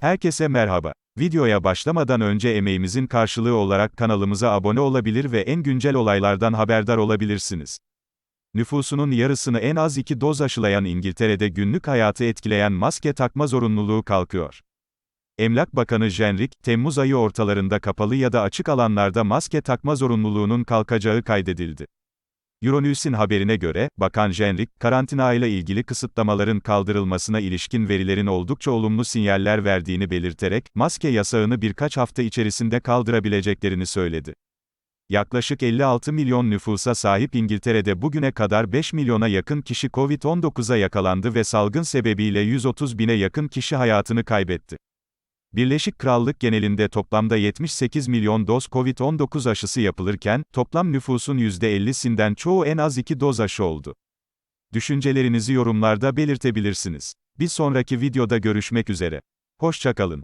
Herkese merhaba. Videoya başlamadan önce emeğimizin karşılığı olarak kanalımıza abone olabilir ve en güncel olaylardan haberdar olabilirsiniz. Nüfusunun yarısını en az iki doz aşılayan İngiltere'de günlük hayatı etkileyen maske takma zorunluluğu kalkıyor. Emlak Bakanı Jenrick, Temmuz ayı ortalarında kapalı ya da açık alanlarda maske takma zorunluluğunun kalkacağı kaydedildi. Euronews'in haberine göre, Bakan Jenrick, karantina ile ilgili kısıtlamaların kaldırılmasına ilişkin verilerin oldukça olumlu sinyaller verdiğini belirterek, maske yasağını birkaç hafta içerisinde kaldırabileceklerini söyledi. Yaklaşık 56 milyon nüfusa sahip İngiltere'de bugüne kadar 5 milyona yakın kişi Covid-19'a yakalandı ve salgın sebebiyle 130 bine yakın kişi hayatını kaybetti. Birleşik Krallık genelinde toplamda 78 milyon doz Covid-19 aşısı yapılırken, toplam nüfusun %50'sinden çoğu en az 2 doz aşı oldu. Düşüncelerinizi yorumlarda belirtebilirsiniz. Bir sonraki videoda görüşmek üzere. Hoşçakalın.